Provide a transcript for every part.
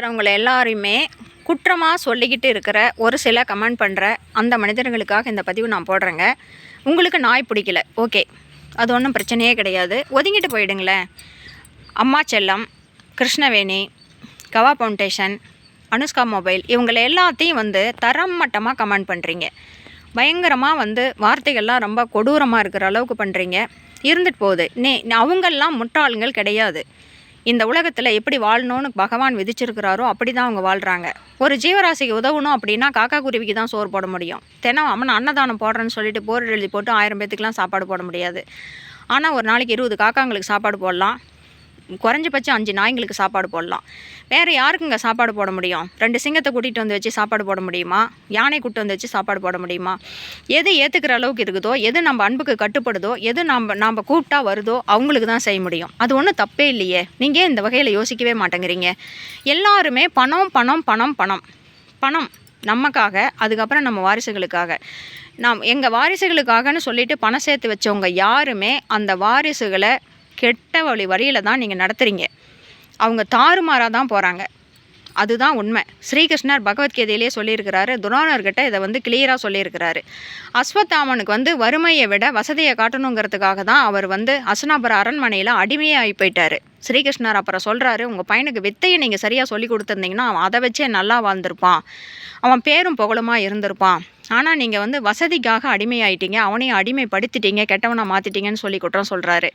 இருக்கிறவங்கள எல்லாரையுமே குற்றமாக சொல்லிக்கிட்டு இருக்கிற ஒரு சில கமெண்ட் பண்ணுற அந்த மனிதர்களுக்காக இந்த பதிவு நான் போடுறேங்க. உங்களுக்கு நாய் பிடிக்கல. ஓகே. அது ஒன்றும் பிரச்சனையே கிடையாது. ஒதுங்கிட்டு போயிடுங்களேன். அம்மா செல்லம் கிருஷ்ணவேணி கவா ஃபவுண்டேஷன் அனுஷ்கா மொபைல் இவங்களை எல்லாத்தையும் வந்து தரம் மட்டமாக கமெண்ட் பண்ணுறீங்க பயங்கரமாக வந்து வார்த்தைகள்லாம் ரொம்ப கொடூரமாக இருக்கிற அளவுக்கு பண்ணுறீங்க இருந்துட்டு போகுது. நே அவங்கெல்லாம் முட்டாளுங்கள் கிடையாது. இந்த உலகத்தில் எப்படி வாழணும்னு பகவான் விதிச்சிருக்கிறாரோ அப்படி தான் அவங்க வாழ்கிறாங்க ஒரு ஜீவராசிக்கு உதவணும் அப்படின்னா காக்கா குருவிக்கு தான் சோறு போட முடியும். தினம் அம்மன் அன்னதானம் போடுறேன்னு சொல்லிட்டு போர் எழுதி போட்டு ஆயிரம் பேத்துக்கெலாம் சாப்பாடு போட முடியாது. ஆனால் ஒரு நாளைக்கு இருபது காக்காங்களுக்கு சாப்பாடு போடலாம். குறைஞ்சபட்சம் அஞ்சு நாய்ங்களுக்கு சாப்பாடு போடலாம். வேறு யாருக்குங்க சாப்பாடு போட முடியும்? ரெண்டு சிங்கத்தை கூட்டிகிட்டு வந்து வச்சு சாப்பாடு போட முடியுமா? யானை கூட்டு வந்து வச்சு சாப்பாடு போட முடியுமா? எது ஏற்றுக்கிற அளவுக்கு இருக்குதோ எது நம்ம அன்புக்கு கட்டுப்படுதோ எது நம்ம நாம் கூப்பிட்டா வருதோ அவங்களுக்கு தான் செய்ய முடியும். அது ஒன்றும் தப்பே இல்லையே. நீங்கள் இந்த வகையில் யோசிக்கவே மாட்டேங்கிறீங்க? எல்லாருமே பணம் பணம் பணம் பணம். பணம் நமக்காக அதுக்கப்புறம் நம்ம வாரிசுகளுக்காக. நாம் எங்கள் வாரிசுகளுக்காகன்னு சொல்லிட்டு பணம் சேர்த்து வச்சவங்க யாருமே அந்த வாரிசுகளை கெட்ட வழி வழியில் தான் நீங்கள் நடத்துகிறீங்க அவங்க தாறுமாறாக தான் போகிறாங்க அதுதான் உண்மை. ஸ்ரீகிருஷ்ணர் பகவத்கீதையிலே சொல்லியிருக்கிறாரு. துரோணர்கிட்ட இதை வந்து கிளியராக சொல்லியிருக்கிறாரு. அஸ்வத்தாமனுக்கு வந்து வறுமையை விட வசதியை காட்டணுங்கிறதுக்காக தான் அவர் வந்து அசனாபுர அரண்மனையில் அடிமையாகி போயிட்டார். ஸ்ரீகிருஷ்ணர் அப்புறம் சொல்கிறாரு உங்கள் பையனுக்கு வித்தையை நீங்கள் சரியாக சொல்லி கொடுத்துருந்தீங்கன்னா அவன் அதை வச்சே நல்லா வாழ்ந்திருப்பான். அவன் பேரும் புகழுமா இருந்திருப்பான். ஆனால் நீங்கள் வந்து வசதிக்காக அடிமையாயிட்டீங்க. அவனையும் அடிமைப்படுத்திட்டீங்க. கெட்டவனை மாற்றிட்டீங்கன்னு சொல்லி குற்றம் சொல்கிறாரு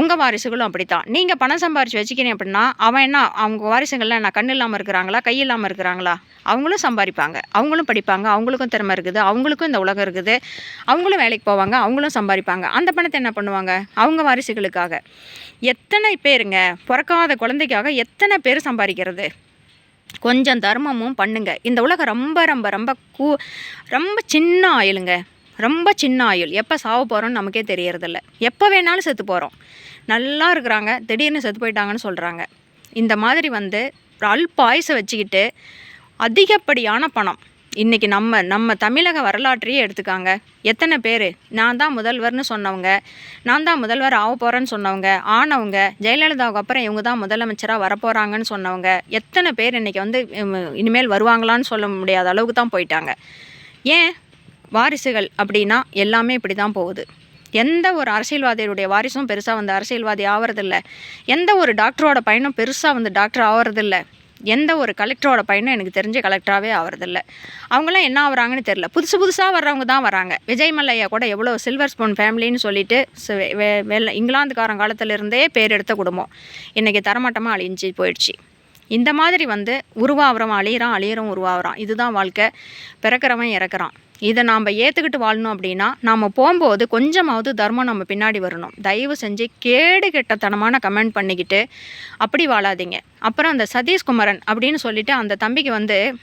உங்கள் வாரிசுகளும் அப்படித்தான். நீங்கள் பணம் சம்பாரிச்சு வச்சுக்கிறீங்க அப்படின்னா அவன் என்ன அவங்க வாரிசுகள்லாம் என்ன கண் இல்லாமல் இருக்கிறாங்களா கை இல்லாமல் இருக்கிறாங்களா? அவங்களும் சம்பாதிப்பாங்க. அவங்களும் படிப்பாங்க. அவங்களுக்கும் திறமை இருக்குது. அவங்களுக்கும் இந்த உலகம் இருக்குது. அவங்களும் வேலைக்கு போவாங்க. அவங்களும் சம்பாதிப்பாங்க. அந்த பணத்தை என்ன பண்ணுவாங்க? அவங்க வாரிசுகளுக்காக. எத்தனை பேருங்க பிறக்காத குழந்தைக்காக எத்தனை பேர் சம்பாதிக்கிறது? கொஞ்சம் தர்மமும் பண்ணுங்க. இந்த உலகம் ரொம்ப ரொம்ப ரொம்ப கூ ரொம்ப சின்ன ஆயிலுங்க. ரொம்ப சின்ன ஆயுள் எப்போ சாவ போகிறோம்னு நமக்கே தெரியறதில்ல. எப்போ வேணாலும் செத்து போகிறோம் நல்லா இருக்கிறாங்க. திடீர்னு செத்து போயிட்டாங்கன்னு சொல்கிறாங்க இந்த மாதிரி வந்து அல் அல்ப வச்சுக்கிட்டு அதிகப்படியான பணம் இன்றைக்கி நம்ம நம்ம தமிழக வரலாற்றையே எடுத்துக்காங்க. எத்தனை பேர்? நான் தான் முதல்வர்னு சொன்னவங்க. நான் தான் முதல்வர் ஆக போகிறேன்னு சொன்னவங்க. ஆனவங்க ஜெயலலிதாவுக்கு அப்புறம் இவங்க தான் முதலமைச்சராக வரப்போகிறாங்கன்னு சொன்னவங்க. எத்தனை பேர் இன்றைக்கி வந்து இனிமேல் வருவாங்களான்னு சொல்ல முடியாத அளவுக்கு தான் போயிட்டாங்க. ஏன்? வாரிசுகள் அப்படின்னா எல்லாமே இப்படி தான் போகுது. எந்த ஒரு அரசியல்வாதியுடைய வாரிசும் பெருசாக வந்து அரசியல்வாதி ஆகிறதில்ல எந்த ஒரு டாக்டரோட பையனும் பெருசாக வந்து டாக்டர் ஆகிறதில்ல எந்த ஒரு கலெக்டரோட பையனும் எனக்கு தெரிஞ்ச கலெக்டராகவே ஆகிறதில்ல அவங்களாம் என்ன ஆகுறாங்கன்னு தெரில. புதுசு புதுசாக வர்றவங்க தான் வராங்க. விஜய் மல்லையா கூட எவ்வளோ சில்வர் ஸ்பூன் ஃபேமிலின்னு சொல்லிட்டு வெ- வெள்ள இங்கிலாந்துக்காரன் காலத்திலிருந்தே பேர் எடுத்த குடும்பம். இன்றைக்கி தரமட்டமாக அழிஞ்சு போயிடுச்சு. இந்த மாதிரி வந்து உருவாகிறவன் அழியிறான் அழியிறவன் உருவாகிறான் இதுதான் வாழ்க்கை. பிறக்கிறவன் இறக்குறான். இதை நாம் ஏற்றுக்கிட்டு வாழணும் அப்படின்னா நாம் போகும்போது கொஞ்சமாவது தர்மம் நம்ம பின்னாடி வரணும். தயவு செஞ்சு கேடு கெட்டத்தனமான கமெண்ட் பண்ணிக்கிட்டு அப்படி வாழாதீங்க. அப்புறம் அந்த சதீஷ்குமரன் அப்படின்னு சொல்லிட்டு அந்த தம்பிக்கு வந்து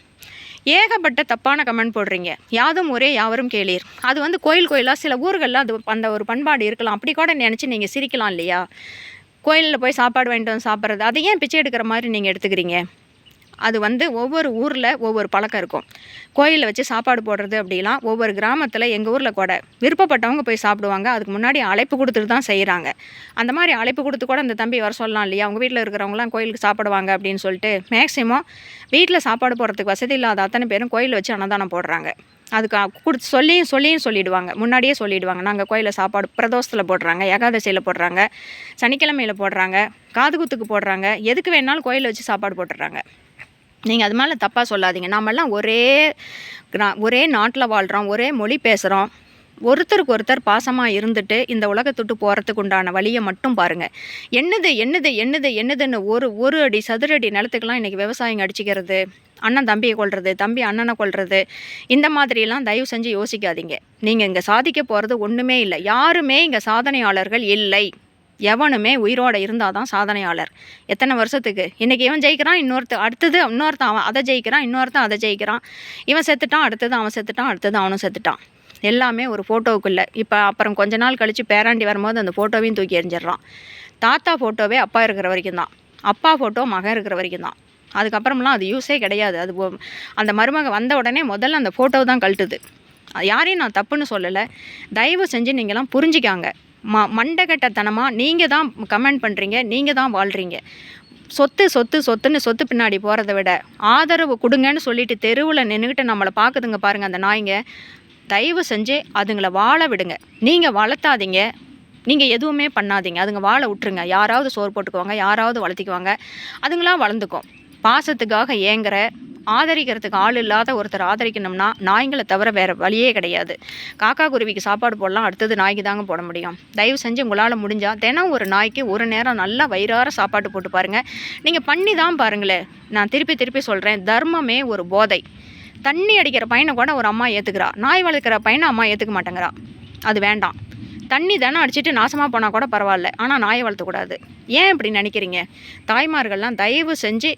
ஏகப்பட்ட தப்பான கமெண்ட் போடுறீங்க. யாதும் ஒரே யாவரும் கேளீர். அது வந்து கோயில் கோயிலாக சில ஊர்களில் அது அந்த ஒரு பண்பாடு இருக்கலாம். அப்படி கூட நினச்சி நீங்கள் சிரிக்கலாம் இல்லையா? கோயிலில் போய் சாப்பாடு வாங்கிட்டு வந்து சாப்பிட்றது அதை ஏன் பிச்சை எடுக்கிற மாதிரி நீங்கள் எடுத்துக்கிறீங்க? அது வந்து ஒவ்வொரு ஊரில் ஒவ்வொரு பழக்கம் இருக்கும். கோயிலில் வச்சு சாப்பாடு போடுறது அப்படிலாம் ஒவ்வொரு கிராமத்தில் எங்கள் ஊரில் கூட விருப்பப்பட்டவங்க போய் சாப்பிடுவாங்க. அதுக்கு முன்னாடி அழைப்பு கொடுத்துட்டு தான் செய்கிறாங்க அந்த மாதிரி அழைப்பு கொடுத்து கூட அந்த தம்பி வர சொல்லலாம் இல்லையா? அவங்க வீட்டில் இருக்கிறவங்களாம் கோயிலுக்கு சாப்பிடுவாங்க அப்படின்னு சொல்லிட்டு மேக்ஸிமம் வீட்டில் சாப்பாடு போடுறதுக்கு வசதி இல்லாத அத்தனை பேரும் கோயிலில் வச்சு அன்னதானம் போடுறாங்க. அதுக்கு கொடுத்து சொல்லியும் சொல்லியும் சொல்லிடுவாங்க. முன்னாடியே சொல்லிவிடுவாங்க நாங்கள் கோயிலில் சாப்பாடு பிரதோஷத்தில் போடுறாங்க ஏகாதசியில் போடுறாங்க சனிக்கிழமையில் போடுறாங்க காது குத்துக்கு போடுறாங்க எதுக்கு வேணாலும் கோயிலில் வச்சு சாப்பாடு போட்டுடுறாங்க. நீங்கள் அது மேலே தப்பாக சொல்லாதீங்க. நாமெல்லாம் ஒரே ஒரே நாட்டில் வாழ்கிறோம் ஒரே மொழி பேசுகிறோம் ஒருத்தருக்கு ஒருத்தர் பாசமாக இருந்துட்டு இந்த உலகத்துட்டு போகிறதுக்கு உண்டான வழியை மட்டும் பாருங்கள் என்னது என்னது என்னது என்னதுன்னு ஒரு ஒரு அடி சதுரடி நிலத்துக்கெல்லாம் இன்றைக்கி விவசாயிங்க அடிச்சுக்கிறது அண்ணன் தம்பியை கொள்வது தம்பி அண்ணனை கொள்வது இந்த மாதிரிலாம் தயவு செஞ்சு யோசிக்காதீங்க. நீங்கள் இங்கே சாதிக்க போகிறது ஒன்றுமே இல்லை. யாருமே இங்கே சாதனையாளர்கள் இல்லை. எவனுமே உயிரோடு இருந்தால் தான் சாதனையாளர். எத்தனை வருஷத்துக்கு? இன்றைக்கி இவன் ஜெயிக்கிறான் இன்னொருத்த அடுத்தது இன்னொருத்தன் அவன் அதை ஜெயிக்கிறான் இன்னொருத்தன் அதை ஜெயிக்கிறான். இவன் செத்துட்டான் அடுத்தது அவன் செத்துட்டான் அடுத்தது அவனும் செத்துட்டான். எல்லாமே ஒரு ஃபோட்டோவுக்குள்ளே இப்போ அப்புறம் கொஞ்ச நாள் கழித்து பேராண்டி வரும்போது அந்த ஃபோட்டோவையும் தூக்கி எறிஞ்சிடுறான். தாத்தா ஃபோட்டோவே அப்பா இருக்கிற வரைக்கும் தான் அப்பா ஃபோட்டோ மகன் இருக்கிற வரைக்கும் தான் அதுக்கப்புறம்லாம் அது யூஸே கிடையாது. அது அந்த மருமக வந்த உடனே முதல்ல அந்த ஃபோட்டோ தான் கழட்டுது. அது யாரையும் நான் தப்புன்னு சொல்லலை. தயவு செஞ்சு நீங்களாம் புரிஞ்சிக்காங்க. ம மண்டகட்டத்தனமாக நீங்கள் தான் கமெண்ட் பண்ணுறீங்க நீங்கள் தான் வாழ்கிறீங்க சொத்து சொத்து சொத்துன்னு சொத்து பின்னாடி போகிறத விட ஆதரவு கொடுங்கன்னு சொல்லிட்டு தெருவில் நின்றுக்கிட்டு நம்மளை பார்க்குதுங்க பாருங்கள் அந்த நாய்ங்க. தயவு செஞ்சு அதுங்களை வாழ விடுங்க. நீங்கள் வளர்த்தாதீங்க. நீங்கள் எதுவுமே பண்ணாதீங்க. அதுங்க வாழ விட்டுருங்க. யாராவது சோறு போட்டுக்குவாங்க யாராவது வளர்த்திக்குவாங்க. அதுங்களாம் வளர்ந்துக்கும் பாசத்துக்காக ஏங்குற ஆதரிக்கிறதுக்கு ஆள் இல்லாத ஒருத்தர் ஆதரிக்கணும்னா நாய்ங்களை தவிர வேறு வழியே கிடையாது. காக்கா குருவிக்கு சாப்பாடு போடலாம் அடுத்தது நாய்க்கு தாங்க போட முடியும். தயவு செஞ்சு உங்களால் முடிஞ்சால் தினம் ஒரு நாய்க்கு ஒரு நேரம் நல்லா வயிறார சாப்பாடு போட்டு பாருங்கள் நீங்கள் பண்ணி தான் பாருங்களேன். நான் திருப்பி திருப்பி சொல்கிறேன் தர்மமே ஒரு போதை. தண்ணி அடிக்கிற பையனை கூட ஒரு அம்மா ஏற்றுக்கிறா நாய் வளர்க்குற பையனை அம்மா ஏற்றுக்க மாட்டேங்கிறா. அது வேண்டாம். தண்ணி தானே அடிச்சுட்டு நாசமாக போனால் கூட பரவாயில்ல. ஆனால் நாயை வளர்த்தக்கூடாது ஏன் இப்படி நினைக்கிறீங்க? தாய்மார்கள்லாம் தயவு செஞ்சு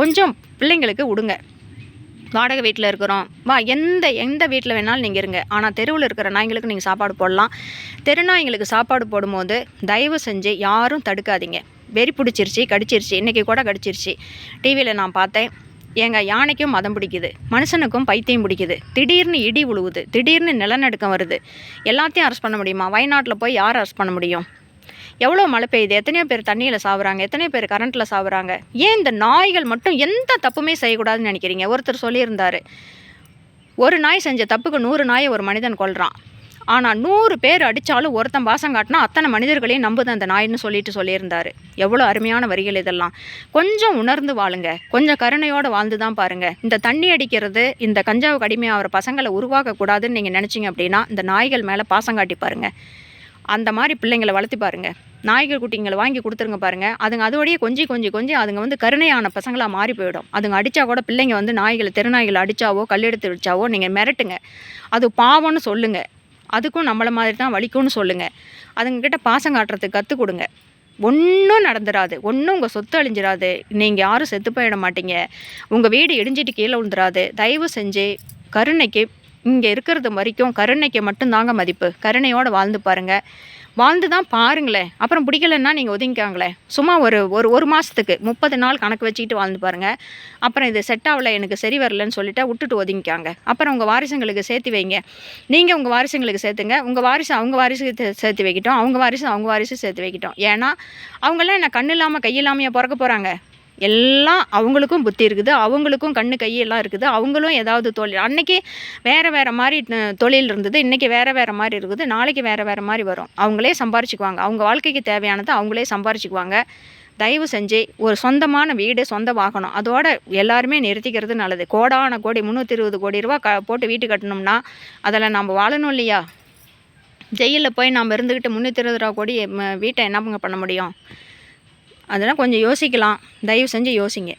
கொஞ்சம் பிள்ளைங்களுக்கு விடுங்க வாடகை வீட்டில் இருக்கிறோம். வா எந்த எந்த வீட்டில் வேணாலும் நீங்கள் இருங்க. ஆனால் தெருவில் இருக்கிற நாய்களுக்கு நீங்கள் சாப்பாடு போடலாம். தெரு நாய்ங்களுக்கு சாப்பாடு போடும்போது தயவு செஞ்சு யாரும் தடுக்காதீங்க. வெறி பிடிச்சிருச்சு கடிச்சிருச்சு. இன்றைக்கி கூட கடிச்சிருச்சு. டிவியில் நான் பார்த்தேன். எங்க யானைக்கும் மதம் பிடிக்குது மனுஷனுக்கும் பைத்தியம் பிடிக்குது. திடீர்னு இடி உழுவுது திடீர்னு நிலநடுக்கம் வருது. எல்லாத்தையும் அரெஸ்ட் பண்ண முடியுமா? வயநாட்டில் போய் யார் அரெஸ்ட் பண்ண முடியும்? எவ்வளோ மழை பெய்யுது? எத்தனையோ பேர் தண்ணியில் சாவுறாங்க எத்தனையோ பேர் கரண்ட்டில் சாவுறாங்க. ஏன் இந்த நாய்கள் மட்டும் எந்த தப்புமே செய்யக்கூடாதுன்னு நினைக்கிறீங்க? ஒருத்தர் சொல்லியிருந்தார். ஒரு நாய் செஞ்ச தப்புக்கு நூறு நாயை ஒரு மனிதன் கொள்கிறான் ஆனால் நூறு பேர் அடித்தாலும் ஒருத்தன் பாசம் காட்டினா அத்தனை மனிதர்களையும் நம்புது அந்த நாய்னு சொல்லிட்டு சொல்லியிருந்தார். எவ்வளோ அருமையான வரிகள் இதெல்லாம். கொஞ்சம் உணர்ந்து வாழுங்க. கொஞ்சம் கருணையோடு வாழ்ந்து தான் பாருங்கள் இந்த தண்ணி அடிக்கிறது இந்த கஞ்சாவுக்கு அடிமையாகிற பசங்களை உருவாக்கக்கூடாதுன்னு நீங்கள் நினச்சிங்க அப்படின்னா இந்த நாய்கள் மேலே பாசம் காட்டி பாருங்கள் அந்த மாதிரி பிள்ளைங்களை வளர்த்தி பாருங்கள் நாய்கள் குட்டிங்களை வாங்கி கொடுத்துருங்க பாருங்கள் அதுங்க அதோடய கொஞ்சி கொஞ்சி கொஞ்சி அதுங்க வந்து கருணையான பசங்களாக மாறி போயிடும். அதுங்க அடித்தா கூட பிள்ளைங்க வந்து நாய்களை தெருநாய்களை அடித்தாவோ கல்லெடுத்து அடித்தாவோ நீங்கள் மிரட்டுங்க. அது பாவம்னு சொல்லுங்கள் அதுக்கும் நம்மளை மாதிரி தான் வலிக்கும்னு சொல்லுங்கள் அதுங்கக்கிட்ட பாசம் காட்டுறதுக்கு கற்றுக் கொடுங்க. ஒன்றும் நடந்துடாது ஒன்றும் உங்கள் சொத்து அழிஞ்சிடாது நீங்கள் யாரும் செத்து போயிட மாட்டீங்க. உங்கள் வீடு இடிஞ்சிட்டு கீழே விழுந்துராது. தயவு செஞ்சு கருணைக்கு இங்கே இருக்கிறது வரைக்கும் கருணைக்கு மட்டும்தாங்க மதிப்பு. கருணையோடு வாழ்ந்து பாருங்கள் வாழ்ந்து தான் பாருங்களேன் அப்புறம் பிடிக்கலன்னா நீங்கள் ஒதுங்கிக்காங்களே. சும்மா ஒரு ஒரு ஒரு மாதத்துக்கு முப்பது நாள் கணக்கு வச்சுக்கிட்டு வாழ்ந்து பாருங்கள் அப்புறம் இது செட் ஆகல எனக்கு சரி வரலன்னு சொல்லிட்டு விட்டுட்டு ஒதுங்கிக்காங்க. அப்புறம் உங்கள் வாரிசுங்களுக்கு சேர்த்து வைங்க. நீங்கள் உங்கள் வாரிசுங்களுக்கு சேர்த்துங்க. உங்கள் வாரிசு அவங்க வாரிசு சேர்த்து வைக்கிட்டோம். அவங்க வாரிசு அவங்க வாரிசு சேர்த்து வைக்கிட்டோம். ஏன்னா அவங்களாம் என்ன கண்ணு இல்லாமல் கையில்லாமையாக பிறக்க போகிறாங்க எல்லாம் அவங்களுக்கும் புத்தி இருக்குது அவங்களுக்கும் கண்ணு கையெல்லாம் இருக்குது அவங்களும் ஏதாவது தொழில். அன்னைக்கு வேறு வேறு மாதிரி தொழில் இருந்தது இன்றைக்கி வேறு வேறு மாதிரி இருக்குது நாளைக்கு வேறு வேறு மாதிரி வரும். அவங்களே சம்பாரிச்சுக்குவாங்க. அவங்க வாழ்க்கைக்கு தேவையானதை அவங்களே சம்பாரிச்சுக்குவாங்க. தயவு செஞ்சு ஒரு சொந்தமான வீடு சொந்த வாகனம் அதோட எல்லாருமே நிறுத்திக்கிறது நல்லது. கோடான கோடி முந்நூற்றி இருபது கோடி ரூபா க போட்டு வீட்டு கட்டணும்னா அதில் நம்ம வாழணும் இல்லையா? ஜெயிலில் போய் நம்ம இருந்துக்கிட்டு முந்நூற்றி இருபது ரூபா கோடி வீட்டை என்ன பண்ண முடியும்? அதெல்லாம் கொஞ்சம் யோசிக்கலாம். தயவு செஞ்சு யோசிங்க.